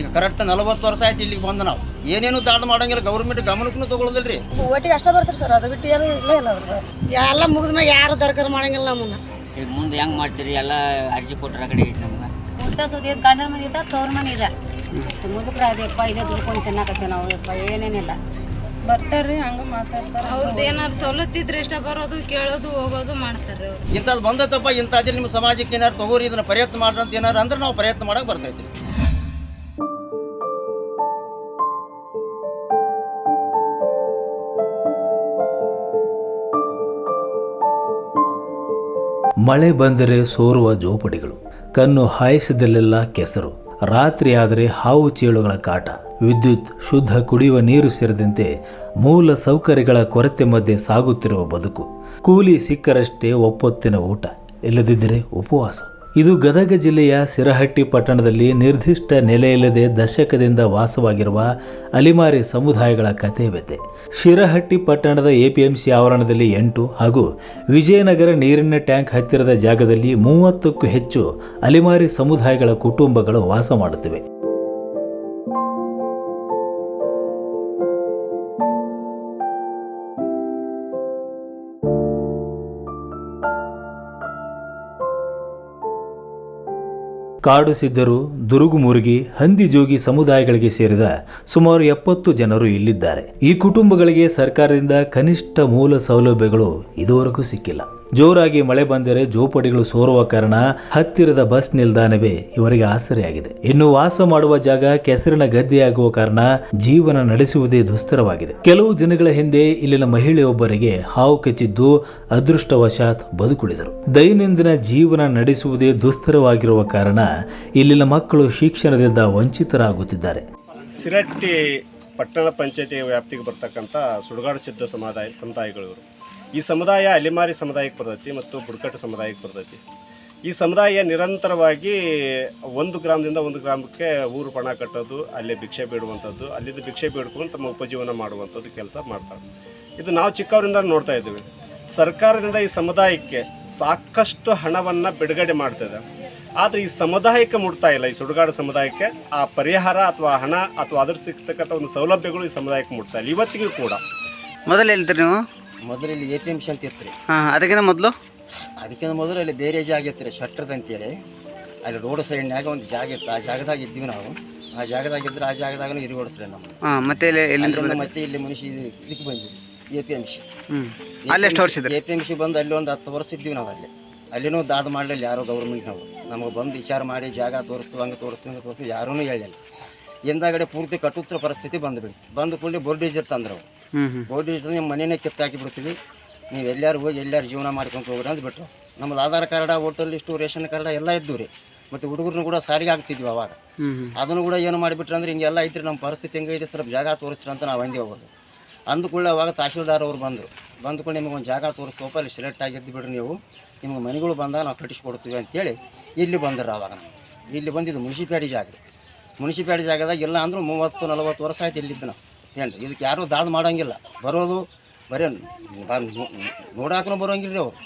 ಈಗ ಕರೆಕ್ಟ್ ನಲವತ್ತು ವರ್ಷ ಆಯ್ತು ಇಲ್ಲಿಗೆ ಬಂದು ನಾವು. ಏನೇನು ದಾಡ್ ಮಾಡಂಗಿಲ್ಲ ಗೌರ್ಮೆಂಟ್ ಗಮನಕ್ಕೂ ತಗೊಳ್ಳೋದಿಲ್ರಿ ಒಟ್ಟಿಗೆ ಅಷ್ಟೇ ಬರ್ತಾರೆ ಸರ್ ಅದು ಬಿಟ್ಟು ಏನು ಇಲ್ಲ ಇಲ್ಲ ಎಲ್ಲ ಮುಗಿದ ಮ್ಯಾಗ ಯಾರು ದರ್ಕಾರ ಮಾಡಂಗಿಲ್ಲ ನಮ್ಮನ್ನ. ಈಗ ಮುಂದೆ ಹೆಂಗೆ ಮಾಡ್ತೀರಿ? ಎಲ್ಲ ಅರ್ಜಿ ಕೊಟ್ಟರೆ ಕಡೆ ಐತೆ ನಮ್ಗೆ. ಊಟ ಸುದ್ದಿ ಗಂಡನ ಮನೆ ಇದೆ ತವ್ರ ಮನೆ ಇದೆ. ಮುದುಕ್ರ ಅದಪ್ಪ ಇದೇ ದುಡ್ಕೊಂಡು ತಿನ್ನಕತ್ತೆ ನಾವು ಯಪ್ಪ ಏನೇನಿಲ್ಲ ಬರ್ತಾರ್ರಿ ಹಂಗೆ ಮಾತಾಡ್ತಾರೆ. ಅವ್ರದ್ದು ಏನಾದ್ರು ಸವಲತ್ತು ಇದ್ರೆ ಇಷ್ಟ ಬರೋದು ಕೇಳೋದು ಹೋಗೋದು ಮಾಡ್ತಾರೆ ಅವ್ರು. ಇಂಥದ್ದು ಬಂದತ್ತಪ್ಪ ಇಂಥದ್ದು ನಿಮ್ಮ ಸಮಾಜಕ್ಕೆ ಏನಾರು ತಗೋರಿ ಇದನ್ನ ಪ್ರಯತ್ನ ಮಾಡ್ರಿ ಅಂತ ಏನಾರು ಅಂದ್ರೆ ನಾವು ಪ್ರಯತ್ನ ಮಾಡಕ್ಕೆ ಬರ್ತೈತಿ ಮಳೆ ಬಂದರೆ ಸೋರುವ ಜೋಪಡಿಗಳು, ಕಣ್ಣು ಹಾಯಿಸಿದಲ್ಲೆಲ್ಲ ಕೆಸರು. ರಾತ್ರಿ ಆದರೆ ಹಾವು ಚೇಳುಗಳ ಕಾಟ. ವಿದ್ಯುತ್ ಶುದ್ಧ ಕುಡಿಯುವ ನೀರು ಸೇರಿದಂತೆ ಮೂಲ ಸೌಕರ್ಯಗಳ ಕೊರತೆ ಮಧ್ಯೆ ಸಾಗುತ್ತಿರುವ ಬದುಕು. ಕೂಲಿ ಸಿಕ್ಕರಷ್ಟೇ ಒಪ್ಪೊತ್ತಿನ ಊಟ, ಇಲ್ಲದಿದ್ದರೆ ಉಪವಾಸ. ಇದು ಗದಗ ಜಿಲ್ಲೆಯ ಸಿರಹಟ್ಟಿ ಪಟ್ಟಣದಲ್ಲಿ ನಿರ್ದಿಷ್ಟ ನೆಲೆಯಿಲ್ಲದೆ ದಶಕದಿಂದ ವಾಸವಾಗಿರುವ ಅಲಿಮಾರಿ ಸಮುದಾಯಗಳ ಕಥೆ ಶಿರಹಟ್ಟಿ ಪಟ್ಟಣದ ಎಪಿಎಂಸಿ ಆವರಣದಲ್ಲಿ ಎಂಟು ಹಾಗೂ ವಿಜಯನಗರ ನೀರಿನ ಟ್ಯಾಂಕ್ ಹತ್ತಿರದ ಜಾಗದಲ್ಲಿ ಮೂವತ್ತಕ್ಕೂ ಹೆಚ್ಚು ಅಲಿಮಾರಿ ಸಮುದಾಯಗಳ ಕುಟುಂಬಗಳು ವಾಸ ಮಾಡುತ್ತಿವೆ. ಕಾಡು ಸಿದ್ಧರು ದುರುಗು ಮುರುಗಿ, ಹಂದಿ ಜೋಗಿ ಸಮುದಾಯಗಳಿಗೆ ಸೇರಿದ ಸುಮಾರು ಎಪ್ಪತ್ತು ಜನರು ಇಲ್ಲಿದ್ದಾರೆ. ಈ ಕುಟುಂಬಗಳಿಗೆ ಸರ್ಕಾರದಿಂದ ಕನಿಷ್ಠ ಮೂಲ ಸೌಲಭ್ಯಗಳು ಇದುವರೆಗೂ ಸಿಕ್ಕಿಲ್ಲ. ಜೋರಾಗಿ ಮಳೆ ಬಂದರೆ ಜೋಪಡಿಗಳು ಸೋರುವ ಕಾರಣ ಹತ್ತಿರದ ಬಸ್ ನಿಲ್ದಾಣವೇ ಇವರಿಗೆ ಆಸರೆಯಾಗಿದೆ. ಇನ್ನು ವಾಸ ಮಾಡುವ ಜಾಗ ಕೆಸರಿನ ಗದ್ದೆಯಾಗುವ ಕಾರಣ ಜೀವನ ನಡೆಸುವುದೇ ದುಸ್ತರವಾಗಿದೆ ಕೆಲವು ದಿನಗಳ ಹಿಂದೆ ಇಲ್ಲಿನ ಮಹಿಳೆಯೊಬ್ಬರಿಗೆ ಹಾವು ಕಚ್ಚಿದ್ದು ಅದೃಷ್ಟವಶಾತ್ ಬದುಕುಳಿದರು. ದೈನಂದಿನ ಜೀವನ ನಡೆಸುವುದೇ ದುಸ್ತರವಾಗಿರುವ ಕಾರಣ ಇಲ್ಲಿನ ಮಕ್ಕಳು ಶಿಕ್ಷಣದಿಂದ ವಂಚಿತರಾಗುತ್ತಿದ್ದಾರೆ. ಸಿರಟ್ಟಿ ಪಟ್ಟಣ ಪಂಚಾಯತಿ ವ್ಯಾಪ್ತಿಗೆ ಬರ್ತಕ್ಕಂಥ ಸುಡುಗಾಡು ಸಿದ್ಧ ಸಮುದಾಯ ಸಮುದಾಯಗಳು ಈ ಸಮುದಾಯ ಅಲೆಮಾರಿ ಸಮುದಾಯಕ್ಕೆ ಬರ್ತೈತಿ ಮತ್ತು ಬುಡಕಟ್ಟು ಸಮುದಾಯಕ್ಕೆ ಬರ್ತೈತಿ. ಈ ಸಮುದಾಯ ನಿರಂತರವಾಗಿ ಒಂದು ಗ್ರಾಮದಿಂದ ಒಂದು ಗ್ರಾಮಕ್ಕೆ ಊರು ಪಣ ಕಟ್ಟೋದು, ಅಲ್ಲೇ ಭಿಕ್ಷೆ ಬೇಡುವಂಥದ್ದು, ಅಲ್ಲಿದ್ದು ಭಿಕ್ಷೆ ಬೇಡ್ಕೊಂಡು ತಮ್ಮ ಉಪಜೀವನ ಮಾಡುವಂಥದ್ದು ಕೆಲಸ ಮಾಡ್ತಾರೆ. ಇದು ನಾವು ಚಿಕ್ಕವರಿಂದ ನೋಡ್ತಾ ಇದ್ದೀವಿ. ಸರ್ಕಾರದಿಂದ ಈ ಸಮುದಾಯಕ್ಕೆ ಸಾಕಷ್ಟು ಹಣವನ್ನು ಬಿಡುಗಡೆ ಮಾಡ್ತಿದೆ. ಆದರೆ ಈ ಸಮುದಾಯಕ್ಕೆ ಮುಟ್ತಾ ಇಲ್ಲ. ಈ ಸುಡುಗಾಡು ಸಮುದಾಯಕ್ಕೆ ಆ ಪರಿಹಾರ ಅಥವಾ ಹಣ ಅಥವಾ ಅದರ ಸಿಗ್ತಕ್ಕಂಥ ಒಂದು ಸೌಲಭ್ಯಗಳು ಈ ಸಮುದಾಯಕ್ಕೆ ಮುಟ್ತಾ ಇಲ್ಲ. ಇವತ್ತಿಗೂ ಕೂಡ. ಮೊದಲು ಹೇಳ್ತೀರಿ ನೀವು? ಮೊದಲು ಇಲ್ಲಿ ಎ ಪಿ ಎಂ ಸಿ ಅಂತ ಇತ್ತು ರೀ. ಹಾಂ ಅದಕ್ಕಿಂತ ಮೊದಲು? ಅದಕ್ಕಿಂತ ಮೊದಲು ಅಲ್ಲಿ ಬೇರೆ ಜಾಗ ಇತ್ತು ರೀ ಶಟ್ರದ ಅಂತೇಳಿ. ಅಲ್ಲಿ ರೋಡ್ ಸೈಡ್ನ್ಯಾಗ ಒಂದು ಜಾಗ ಇತ್ತು ಆ ಜಾಗದಾಗ ಇದ್ದೀವಿ ನಾವು. ಆ ಜಾಗದಾಗ ಇದ್ರೆ ಆ ಇರಿ ಇರುಗೋಡಿಸ್ರಿ ನಾವು ಹಾಂ ಮತ್ತೆ ಇಲ್ಲಿ ಎಲ್ಲಿಂದ ಅಲ್ಲಿಂದ ಮತ್ತೆ ಇಲ್ಲಿ ಮನುಷ್ಯ ಇದು- ಇದಕ್ಕೆ ಬಂದ್ವಿ ಎ ಪಿ ಎಂ ಸಿ. ಹ್ಞೂ ಅಲ್ಲಿ ಎಷ್ಟು ವರ್ಷ ಇದ್ರಿ? ಎ ಪಿ ಎಂ ಸಿ ಬಂದು ಅಲ್ಲಿ ಒಂದು ಹತ್ತು ವರ್ಷ ಇದ್ದೀವಿ ನಾವು ಅಲ್ಲಿ. ಅಲ್ಲಿನೂ ದಾದ ಮಾಡಲಿಲ್ಲ ಯಾರೋ ಗೌರ್ಮೆಂಟ್ ನಾವು ನಮಗೆ ಬಂದು ವಿಚಾರ ಮಾಡಿ ಜಾಗ ತೋರಿಸ್ತು ಹಂಗೆ ತೋರಿಸ್ತು ಹಂಗೆ ತೋರಿಸ್ತು ಯಾರೂ ಹೇಳಿಲ್ಲ ಎಂದಾಗಡೆ ಪೂರ್ತಿ ಕಟ್ಟುತ್ತಿರೋ ಪರಿಸ್ಥಿತಿ ಬಂದುಬಿಡಿ ಬಂದು ಕೂಡಲೇ ಬೋರ್ಡೇಜರ್ ತಂದ್ರು ಹ್ಞೂ ನಿಮ್ಮ ಮನೆಯೇ ಕಿತ್ತಾಕಿ ಬಿಡ್ತೀವಿ ನೀವು ಎಲ್ಲಾರು ಹೋಗಿ ಎಲ್ಲಾರು ಜೀವನ ಮಾಡ್ಕೊಂಡು ಹೋಗ್ರಿ ಅಂತ ಬಿಟ್ಟರು ನಮ್ಮದು ಆಧಾರ್ ಕಾರ್ಡ ಹೋಟೆಲ್ ಇಷ್ಟು ರೇಷನ್ ಕಾರ್ಡ ಎಲ್ಲ ಇದ್ದು ರೀ. ಮತ್ತು ಹುಡುಗರನ್ನು ಕೂಡ ಸಾರಿಗೆ ಆಗ್ತಿದ್ವಿ ಅವಾಗ. ಅದನ್ನು ಕೂಡ ಏನು ಮಾಡಿಬಿಟ್ರೆ ಅಂದ್ರೆ ಹಿಂಗೆಲ್ಲ ಐತ್ರಿ ನಮ್ಮ ಪರಿಸ್ಥಿತಿ ಹೆಂಗೈತೆ ಸ್ವಲ್ಪ ಜಾಗ ತೋರಿಸ್ರಿ ಅಂತ ನಾವು ಹಂಗೆ ಹೋಗೋದು. ಅಂದ್ಕೊಳ್ಳೆ ಅವಾಗ ತಹಶೀಲ್ದಾರ್ ಅವ್ರು ಬಂದರು. ಬಂದ್ಕೊಂಡು ನಿಮಗೆ ಒಂದು ಜಾಗ ತೋರಿಸ್ತೋಪ ಅಲ್ಲಿ ಸೆಲೆಕ್ಟ್ ಆಗಿದ್ದು ಬಿಡ್ರಿ ನೀವು. ನಿಮ್ಗೆ ಮನೆಗಳು ಬಂದಾಗ ನಾವು ಕಟ್ಟಿಸ್ಕೊಡ್ತೀವಿ ಅಂತೇಳಿ ಇಲ್ಲಿ ಬಂದರು ಅವಾಗ ಇಲ್ಲಿ ಬಂದಿದ್ದು ಮುನ್ಸಿಪಾಲಿಟಿ ಜಾಗ. ಮುನ್ಸಿಪ್ಯಾಡಿ ಮುನ್ಸಿಪಾಲಿಟಿ ಜಾಗದಾಗ ಇಲ್ಲ ಅಂದರೂ ಮೂವತ್ತು ನಲವತ್ತು ವರ್ಷ ಆಯ್ತು ಇಲ್ಲಿದ್ದು ನಾವು ಏನು ಇದಕ್ಕೆ ಯಾರೂ ದಾದ ಮಾಡೋಂಗಿಲ್ಲ. ಬರೋದು ಬರೀ ನೋಡಾಕೂ ಬರೋಂಗಿಲ್ಲ ರೀ ಅವ್ರು.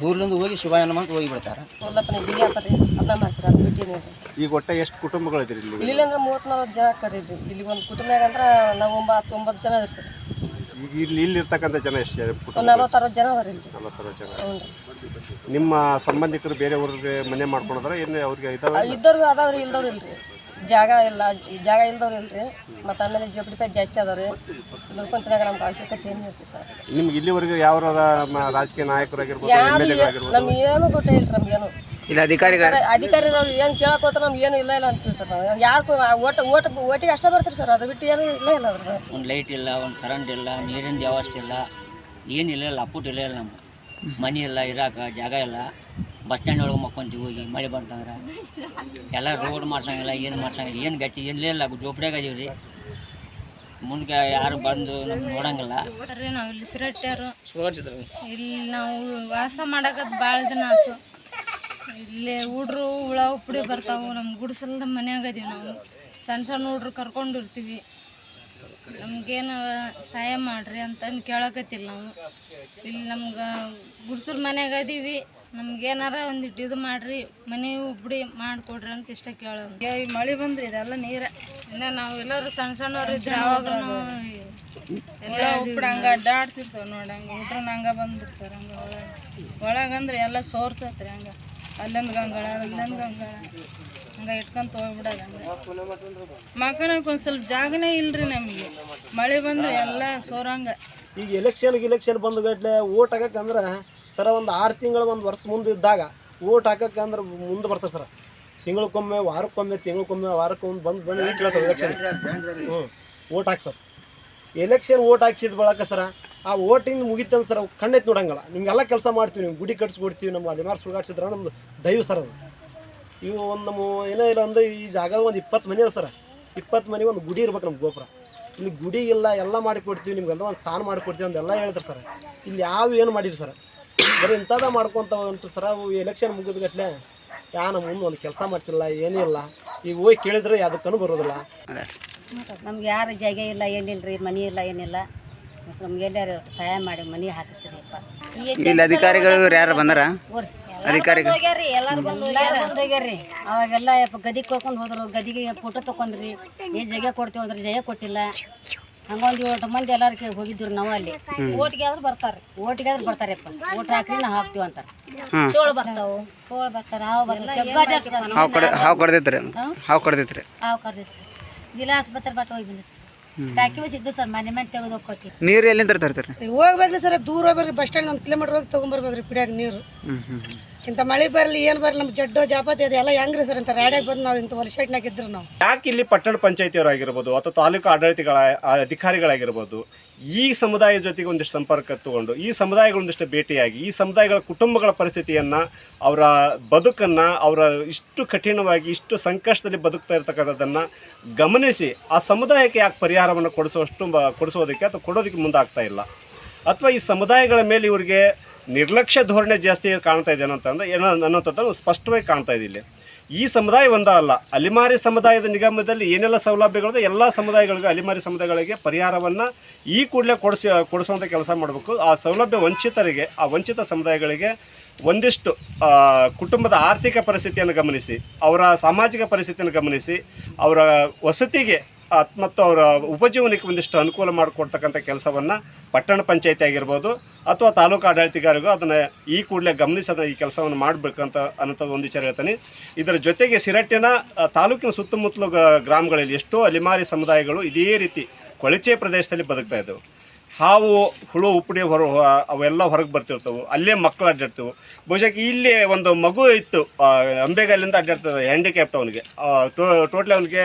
ದೂರದಿಂದ ಹೋಗಿ ಶಿವಾಯನ ಅಂತ ಹೋಗಿ ಬಿಡ್ತಾರೆ. ಈಗ ಒಟ್ಟ ಎಷ್ಟು ಕುಟುಂಬಗಳು ಇಲ್ಲಿ ಇಲ್ಲಿ ಅಂದ್ರೆ ಮೂವತ್ತು ನಲ್ವತ್ತು ಜನ ಕರೀರಿ. ಇಲ್ಲಿ ಇಲ್ಲಿ ಒಂದು ಕುಟುಂಬ ಅಂದ್ರೆ ನಾವು ಒಂಬತ್ತು ಒಂಬತ್ತು ಜನ ಇರ್ತಾರೆ ಈಗ ಇಲ್ಲಿ ಇಲ್ಲಿರ್ತಕ್ಕಂಥ ಜನ ಎಷ್ಟು ಜನ ಕುಟುಂಬ ಒಂದು ನಲ್ವತ್ತು ಅರವತ್ತು ಜನ ಅದಾರ ಇಲ್ಲಿ. ನಲವತ್ತರ ಜನ. ನಿಮ್ಮ ಸಂಬಂಧಿಕರು ಬೇರೆ ಊರಿಗೆ ಮನೆ ಮಾಡ್ಕೊಂಡ್ರೆ ಏನು ಅವ್ರಿಗೆ ಇದಾವೆ ಇದ್ದವ್ರು ಅದಾವ್ರಿ ಇಲ್ದವ್ರು ಇಲ್ರಿ. ಜಾಗ ಇಲ್ಲ ಜಾಗ ಇಲ್ದವ್ರು ಇಲ್ರಿ ಮತ್ತು ಆಮೇಲೆ ಜೋಪಡಿ ಪೈ ಜಾಸ್ತಿ ಅದಾವ್ರಿ. ದುಡ್ಕೊಂತಿನಾಗ ನಮ್ಗೆ ಅವಶ್ಯಕತೆ ಏನು ಇರ್ತೀವಿ ಸರ್. ನಿಮ್ಗೆ ಇಲ್ಲಿವರೆಗೂ ಯಾವ ರಾಜಕೀಯ ನಾಯಕರಾಗಿರ್ಬೋದು ಯಾರು ನಮ್ಗೆ ಏನು ಗೊತ್ತೇ ಇಲ್ಲ ನಮ್ಗೇನು ಇಲ್ಲಿ ಅಧಿಕಾರಿಗಳು ಅಧಿಕಾರಿ ನಾವು ಏನು ಕೇಳಕ್ ಹೋದ್ರೆ ನಮ್ಗೆ ಏನು ಇಲ್ಲ ಇಲ್ಲ ಅಂತೀವಿ ಸರ್ ನಾವು. ಯಾರು ಓಟ್ ಓಟ್ ಓಟಿಗೆ ಅಷ್ಟೇ ಬರ್ತೀರಿ ಸರ್ ಅದು ಬಿಟ್ಟು ಏನು ಇಲ್ಲ ಇಲ್ಲ ಅದ್ರ ಒಂದು ಲೈಟ್ ಇಲ್ಲ ಒಂದು ಕರೆಂಟ್ ಇಲ್ಲ ನೀರಿನ ವ್ಯವಸ್ಥೆ ಇಲ್ಲ ಏನಿಲ್ಲ ಇಲ್ಲ ಅಪ್ಪುಟ್ ಇಲ್ಲ ಇಲ್ಲ ನಮ್ಗೆ. ಮನೆ ಇಲ್ಲ ಇರಾಕ ಜಾಗ ಇಲ್ಲ. ಬಸ್ ಸ್ಟ್ಯಾಂಡ್ ಒಳಗೆ ಮಕ್ಕೊಂತೀವಿ ಹೋಗಿ ಮಳೆ ಬಂತಂದ್ರೆ ಎಲ್ಲ ರೋಡ್ ಮಾಡ್ಸಂಗಿಲ್ಲ ಏನು ಮಾಡ್ಸಂಗಿಲ್ಲ ಏನು ಗಚ್ಚಿ ಏನಿಲ್ಲ ಇಲ್ಲ ಜೋಪಡಿಯಾಗ ಅದೀವಿ ರೀ. ಮುಂದೆ ಯಾರು ಬಂದು ನಮ್ಗೆ ನೋಡಂಗಿಲ್ಲ. ಬರ್ರಿ ನಾವು ಇಲ್ಲಿ ಸಿರಟ್ಯಾರು. ಇಲ್ಲಿ ನಾವು ವಾಸ ಮಾಡಕತ್ ಭಾಳ ದಿನ ಆಯ್ತು ಇಲ್ಲಿ ಹುಡ್ರು ಹುಳ ಉಪ್ಪಡಿ ಬರ್ತಾವು ನಮ್ಮ ಗುಡಿಸಲ್ದ ಮನ್ಯಾಗ ಅದೀವಿ ನಾವು. ಸಣ್ಣ ಸಣ್ಣ ಹುಡ್ರು ಕರ್ಕೊಂಡಿರ್ತೀವಿ. ನಮ್ಗೇನು ಸಹಾಯ ಮಾಡ್ರಿ ಅಂತಂದು ಕೇಳಕತ್ತಿಲ್ಲ ನಾವು. ಇಲ್ಲಿ ನಮ್ಗೆ ಗುಡ್ಸಲ್ ಮನ್ಯಾಗ ಅದೀವಿ ನಮ್ಗೇನಾರ ಒಂದಿಟ್ಟು ಇದು ಮಾಡ್ರಿ ಮನೆ ಉಬ್ಡಿ ಮಾಡಿಕೊಡ್ರಿ ಅಂತ ಇಷ್ಟ ಕೇಳೋದು. ಈ ಮಳೆ ಬಂದ್ರಿ ಇದೆಲ್ಲ ನೀರ. ಇನ್ನು ನಾವು ಎಲ್ಲರೂ ಸಣ್ಣ ಸಣ್ಣವ್ರು ಇದ್ರೆ ಅವಾಗ ಹುಳ ಉಪ್ಪಡ ಹಂಗ ಅಡ್ಡಾಡ್ತಿರ್ತಾವ ನೋಡಿ ಹಂಗ ಹುಡ್ರನ್ನ ಹಂಗ ಬಂದ್ಬಿಡ್ತಾರ ಹಂಗ ಒಳಗೆ. ಒಳಗಂದ್ರೆ ಎಲ್ಲ ಸೋರ್ತೈತ್ರಿ ಹಂಗ. ಅಲ್ಲೊಂದು ಗಂಗಳ ಇಲ್ಲೊಂದು ಗಂಗಳ. ಹಂಗ ಇಟ್ಕೊಂತ ಹೋಗ್ಬಿಡೋದು ಹಂಗೆ. ಮಕ್ಕಳಕ್ಕೆ ಒಂದು ಸ್ವಲ್ಪ ಜಾಗನೇ ಇಲ್ರಿ ನಮಗೆ. ಮಳೆ ಬಂದ್ರೆ ಎಲ್ಲ ಸೋರಂಗ ಈಗ ಎಲೆಕ್ಷನ್ ಗಿಲೆಕ್ಷನ್ ಬಂದ್ಗಟ್ಲೆ ಓಟ್ ಸರ, ಒಂದು ಆರು ತಿಂಗಳು, ಒಂದು ವರ್ಷ ಮುಂದೆ ಇದ್ದಾಗ ಓಟ್ ಹಾಕಕ್ಕಂದ್ರೆ ಮುಂದೆ ಬರ್ತದೆ ಸರ್. ತಿಂಗಳಕ್ಕೊಮ್ಮೆ, ವಾರಕ್ಕೊಮ್ಮೆ ತಿಂಗಳಕ್ಕೊಮ್ಮೆ ವಾರಕ್ಕೊಮ್ಮೆ ಬಂದು ಬಂದು ಕೇಳ್ತಾರೆ ಎಲೆಕ್ಷನ್ ಹ್ಞೂ ಓಟ್ ಹಾಕಿ ಸರ್. ಎಲೆಕ್ಷನ್ ಓಟ್ ಹಾಕ್ಸಿದ ಬಳಕ ಸರ, ಆ ಓಟಿಂಗ್ ಮುಗಿತಂದ್ರೆ ಸರ್, ಕಣ್ಣೆತ್ತಿ ನೋಡಂಗಲ್ಲ. ನಿಮ್ಗೆಲ್ಲ ಕೆಲಸ ಮಾಡ್ತೀವಿ, ನೀವು ಗುಡಿ ಕಟ್ಸ್ಕೊಡ್ತೀವಿ ನಮ್ಮ ಅಲಿಮಾರ್ ಸುಳ್ಗಾಡ್ಸಿದ್ರೆ ನಮ್ಮದು ದೈವ ಸರ್ ಅದು. ಇವು ಒಂದು ನಮ್ಮ ಏನೋ ಇಲ್ಲ ಅಂದ್ರೆ ಈ ಜಾಗ ಒಂದು ಇಪ್ಪತ್ತು ಮನೆ ಅದ ಸರ್. ಇಪ್ಪತ್ತು ಮನೆ ಒಂದು ಗುಡಿ ಇರ್ಬೇಕು ನಮ್ಮ ಗೋಪುರ. ಇಲ್ಲಿ ಗುಡಿ ಇಲ್ಲ, ಎಲ್ಲ ಮಾಡಿಕೊಡ್ತೀವಿ, ನಿಮ್ಗೆಲ್ಲ ಒಂದು ಸ್ಥಾನ ಮಾಡಿಕೊಡ್ತೀವಿ ಅಂತೆಲ್ಲ ಹೇಳ್ತಾರೆ ಸರ್. ಇಲ್ಲಿ ಯಾವ ಏನು ಮಾಡಿರಿ ಸರ್. ಬರೀ ಇಂಥದ ಮಾಡ್ಕೊತ ಉಂಟು ಸರ ಅವು ಎಲೆಕ್ಷನ್ ಮುಗಿದ್ಗಟ್ಲೆ ಯಾ ನಮ್ಮ ಮುಂದೆ ಒಂದು ಕೆಲಸ ಮಾಡ್ತಿಲ್ಲ ಏನೂ ಇಲ್ಲ. ಈಗ ಹೋಗಿ ಕೇಳಿದ್ರೆ ಯಾವುದಕ್ಕೂ ಬರೋದಿಲ್ಲ. ನಮ್ಗೆ ಯಾರು ಜಾಗ ಇಲ್ಲ ಏನಿಲ್ಲ ರೀ ಮನೆ ಇಲ್ಲ ಏನಿಲ್ಲ. ಮತ್ತು ನಮ್ಗೆ ಎಲ್ಲಾರು ಒಟ್ಟು ಸಹಾಯ ಮಾಡಿ ಮನೆ ಹಾಕಿಸ್ರಿಪ್ಪ ಇಲ್ಲಿ ಅಧಿಕಾರಿಗಳು ಯಾರು ಬಂದಾರ? ಅಧಿಕಾರಿಗಳು. ಎಲ್ಲಾರು ಬಂದು ಹೋಗ್ಯಾರ್ರಿ. ಅವಾಗೆಲ್ಲ ಗದಿಗೆ ಕರ್ಕೊಂಡು ಹೋದ್ರು ಗದಿಗೆ ಫೋಟೋ ತಕೊಂಡ್ರಿ. ಏನ್ ಜಾಗ ಕೊಡ್ತೀವಿ ಅಂದ್ರೆ ಜಾಗ ಕೊಟ್ಟಿಲ್ಲ. ಹಂಗೊಂದು ಏಳು ಮಂದಿ ಎಲ್ಲಾರು ಹೋಗಿದ್ರು ನಾವು ಅಲ್ಲಿ. ಓಟಿಗೆ ಆದ್ರೂ ಬರ್ತಾರೆ. ಓಟಿಗೆ ಆದ್ರೂ ಬರ್ತಾರೆ ಓಟ್ ಹಾಕ್ರಿ ನಾ ಹಾಕ್ತೀವಿ ಅಂತಾರೆ. ಚೋಳು ಬರ್ತಾವು. ಚೋಳು ಬರ್ತಾರೆ ಹಾವು ಬರ್ತಾರೆ. ಹಾವು ಕಡ ಹಾವು ಕಡ್ದೈತ್ರಿ? ಹಾವು ಕಡ್ದೈತ್ರಿ? ಹಾವು ಕರ್ದಿತ್ತು ಜಿಲ್ಲಾ ಆಸ್ಪತ್ರೆ ಬಟ್ ಹೋಗಿ ಬಂದೆ ಸರ್. ಟಾಕಿ ಬಸ್ ಇದ್ದು ಸರ್ ಮನೆ ಮನೆ ತೆಗೆದು ಕೊಟ್ಟಿ ನೀರು ಎಲ್ಲಿಂದ ತರ್ತಾರೆ? ಹೋಗ್ಬೇಕ್ರಿ ಸರ್ ದೂರ ಹೋಗ್ಬೇಕ್ರಿ ಬಸ್ ಸ್ಟ್ಯಾಂಡ್ ಒಂದು ಕಿಲೋಮೀಟರ್ ಹೋಗಿ ತೊಗೊಂಬರ್ಬೇಕ್ರಿ ಪಿಡಿಯಾಗ ನೀರು. ಇಂಥ ಮಳೆ ಬರಲಿ, ಏನು ಬರಲಿ ನಮ್ಮ ಜಡ್ಡು ಜಾಪತಿ ಅದೆಲ್ಲ ಹೆಂಗ್ರಿ ಸರ್ ಅಂತ ರಾಡ್ಯಾಗ ಬಂದು ನಾವು ಇಂಥ ಹೊಲಸೈಟ್ನಾಗ ಇದ್ರು ನಾವು? ಯಾಕೆ ಇಲ್ಲಿ ಪಟ್ಟಣ ಪಂಚಾಯತಿಯವರಾಗಿರ್ಬೋದು ಅಥವಾ ತಾಲೂಕು ಆಡಳಿತಗಳ ಅಧಿಕಾರಿಗಳಾಗಿರ್ಬೋದು, ಈ ಸಮುದಾಯ ಜೊತೆಗೆ ಒಂದಿಷ್ಟು ಸಂಪರ್ಕ ತಗೊಂಡು, ಈ ಸಮುದಾಯಗಳೊಂದಿಷ್ಟು ಭೇಟಿಯಾಗಿ, ಈ ಸಮುದಾಯಗಳ ಕುಟುಂಬಗಳ ಪರಿಸ್ಥಿತಿಯನ್ನು, ಅವರ ಬದುಕನ್ನು, ಅವರ ಇಷ್ಟು ಕಠಿಣವಾಗಿ, ಇಷ್ಟು ಸಂಕಷ್ಟದಲ್ಲಿ ಬದುಕ್ತಾ ಇರ್ತಕ್ಕಂಥದ್ದನ್ನು ಗಮನಿಸಿ, ಆ ಸಮುದಾಯಕ್ಕೆ ಯಾಕೆ ಪರಿಹಾರವನ್ನು ಕೊಡಿಸುವಷ್ಟು ಕೊಡಿಸೋದಕ್ಕೆ ಅಥವಾ ಕೊಡೋದಕ್ಕೆ ಮುಂದಾಗ್ತಾ ಇಲ್ಲ? ಅಥವಾ ಈ ಸಮುದಾಯಗಳ ಮೇಲೆ ಇವರಿಗೆ ನಿರ್ಲಕ್ಷ್ಯ ಧೋರಣೆ ಜಾಸ್ತಿ ಕಾಣ್ತಾ ಇದೆ ಅಂತಂದ್ರೆ ಏನೋ ಅನ್ನೋಂಥದ್ದನ್ನು ಸ್ಪಷ್ಟವಾಗಿ ಕಾಣ್ತಾ ಇದೆ ಇಲ್ಲಿ. ಈ ಸಮುದಾಯ ಒಂದ ಅಲ್ಲ. ಅಲಿಮಾರಿ ಸಮುದಾಯದ ನಿಗಮದಲ್ಲಿ ಏನೆಲ್ಲ ಸೌಲಭ್ಯಗಳಿದೆ ಎಲ್ಲ ಸಮುದಾಯಗಳಿಗೂ ಅಲಿಮಾರಿ ಸಮುದಾಯಗಳಿಗೆ ಪರಿಹಾರವನ್ನು ಈ ಕೂಡಲೇ ಕೊಡಿಸಿ ಕೊಡಿಸುವಂಥ ಕೆಲಸ ಮಾಡಬೇಕು. ಆ ಸೌಲಭ್ಯ ವಂಚಿತರಿಗೆ, ಆ ವಂಚಿತ ಸಮುದಾಯಗಳಿಗೆ ಒಂದಿಷ್ಟು ಕುಟುಂಬದ ಆರ್ಥಿಕ ಪರಿಸ್ಥಿತಿಯನ್ನು ಗಮನಿಸಿ, ಅವರ ಸಾಮಾಜಿಕ ಪರಿಸ್ಥಿತಿಯನ್ನು ಗಮನಿಸಿ, ಅವರ ವಸತಿಗೆ ಮತ್ತು ಅವರ ಉಪಜೀವನಕ್ಕೆ ಒಂದಿಷ್ಟು ಅನುಕೂಲ ಮಾಡಿಕೊಡ್ತಕ್ಕಂಥ ಕೆಲಸವನ್ನು ಪಟ್ಟಣ ಪಂಚಾಯತಿ ಆಗಿರ್ಬೋದು ಅಥವಾ ತಾಲೂಕು ಆಡಳಿತಗಾರಿಗೂ ಅದನ್ನು ಈ ಕೂಡಲೇ ಗಮನಿಸದ ಈ ಕೆಲಸವನ್ನು ಮಾಡಬೇಕಂತ ಅನ್ನೋಂಥದ್ದು ಒಂದು ವಿಚಾರ ಹೇಳ್ತಾನೆ. ಇದರ ಜೊತೆಗೆ ಸಿರಟ್ಟಿನ ತಾಲೂಕಿನ ಸುತ್ತಮುತ್ತಲು ಗ್ರಾಮಗಳಲ್ಲಿ ಎಷ್ಟೋ ಅಲಿಮಾರಿ ಸಮುದಾಯಗಳು ಇದೇ ರೀತಿ ಕೊಳಚೆ ಪ್ರದೇಶದಲ್ಲಿ ಬದುಕ್ತಾ ಇದ್ದವು. ಹಾವು, ಹುಳು, ಉಪ್ಪುಡಿ ಹೊರ ಅವೆಲ್ಲ ಹೊರಗೆ ಬರ್ತಿರ್ತವೆ. ಅಲ್ಲೇ ಮಕ್ಕಳು ಅಡ್ಡಾಡ್ತವೆ. ಬಹುಶಃ ಇಲ್ಲಿ ಒಂದು ಮಗು ಇತ್ತು ಅಂಬೆಗಾಲಿಂದ ಅಡ್ಡಾಡ್ತದೆ ಹ್ಯಾಂಡಿಕ್ಯಾಪ್ಟ್ ಅವನಿಗೆ. ಟೋಟ್ಲಿ ಅವನಿಗೆ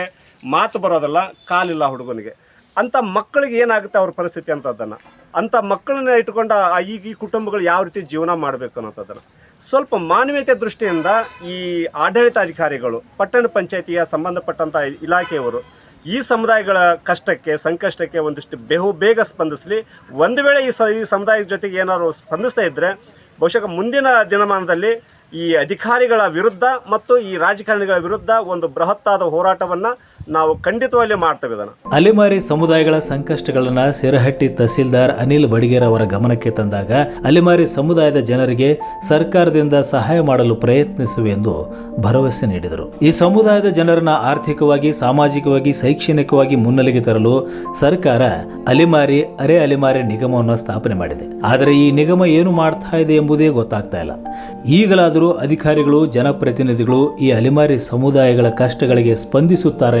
ಮಾತು ಬರೋದಲ್ಲ, ಕಾಲಿಲ್ಲ ಹುಡುಗನಿಗೆ. ಅಂಥ ಮಕ್ಕಳಿಗೆ ಏನಾಗುತ್ತೆ ಅವ್ರ ಪರಿಸ್ಥಿತಿ ಅಂತದನ್ನು? ಅಂಥ ಮಕ್ಕಳನ್ನ ಇಟ್ಕೊಂಡು ಈಗ ಈ ಕುಟುಂಬಗಳು ಯಾವ ರೀತಿ ಜೀವನ ಮಾಡಬೇಕು ಅನ್ನೋಂಥದ್ದನ್ನು ಸ್ವಲ್ಪ ಮಾನವೀಯತೆ ದೃಷ್ಟಿಯಿಂದ ಈ ಆಡಳಿತಾಧಿಕಾರಿಗಳು, ಪಟ್ಟಣ ಪಂಚಾಯತಿಯ ಸಂಬಂಧಪಟ್ಟಂಥ ಇಲಾಖೆಯವರು ಈ ಸಮುದಾಯಗಳ ಕಷ್ಟಕ್ಕೆ, ಸಂಕಷ್ಟಕ್ಕೆ ಒಂದಿಷ್ಟು ಬಹು ಬೇಗ ಸ್ಪಂದಿಸಲಿ. ಒಂದು ವೇಳೆ ಈ ಸ, ಈ ಸಮುದಾಯದ ಜೊತೆಗೆ ಏನಾದ್ರು ಸ್ಪಂದಿಸ್ತಾ ಇದ್ದರೆ ಬಹುಶಃ ಮುಂದಿನ ದಿನಮಾನದಲ್ಲಿ ಈ ಅಧಿಕಾರಿಗಳ ವಿರುದ್ಧ ಮತ್ತು ಈ ರಾಜಕಾರಣಿಗಳ ವಿರುದ್ಧ ಒಂದು ಬೃಹತ್ತಾದ ಹೋರಾಟವನ್ನು ನಾವು ಖಂಡಿತವಾಗಿ ಮಾಡ್ತೇವೆ ಇದನ್ನು. ಅಲೆಮಾರಿ ಸಮುದಾಯಗಳ ಸಂಕಷ್ಟಗಳನ್ನು ಸಿರಹಟ್ಟಿ ತಹಸೀಲ್ದಾರ್ ಅನಿಲ್ ಬಡಿಗೇರ್ ಅವರ ಗಮನಕ್ಕೆ ತಂದಾಗ ಅಲೆಮಾರಿ ಸಮುದಾಯದ ಜನರಿಗೆ ಸರ್ಕಾರದಿಂದ ಸಹಾಯ ಮಾಡಲು ಪ್ರಯತ್ನಿಸುವೆ ಎಂದು ಭರವಸೆ ನೀಡಿದರು. ಈ ಸಮುದಾಯದ ಜನರನ್ನ ಆರ್ಥಿಕವಾಗಿ, ಸಾಮಾಜಿಕವಾಗಿ, ಶೈಕ್ಷಣಿಕವಾಗಿ ಮುನ್ನೆಲೆಗೆ ತರಲು ಸರ್ಕಾರ ಅಲೆಮಾರಿ, ಅರೆ ಅಲೆಮಾರಿ ನಿಗಮವನ್ನು ಸ್ಥಾಪನೆ ಮಾಡಿದೆ. ಆದರೆ ಈ ನಿಗಮ ಏನು ಮಾಡ್ತಾ ಇದೆ ಎಂಬುದೇ ಗೊತ್ತಾಗ್ತಾ ಇಲ್ಲ. ಈಗಲಾದರೂ ಅಧಿಕಾರಿಗಳು, ಜನಪ್ರತಿನಿಧಿಗಳು ಈ ಅಲೆಮಾರಿ ಸಮುದಾಯಗಳ ಕಷ್ಟಗಳಿಗೆ ಸ್ಪಂದಿಸುತ್ತಾರೆ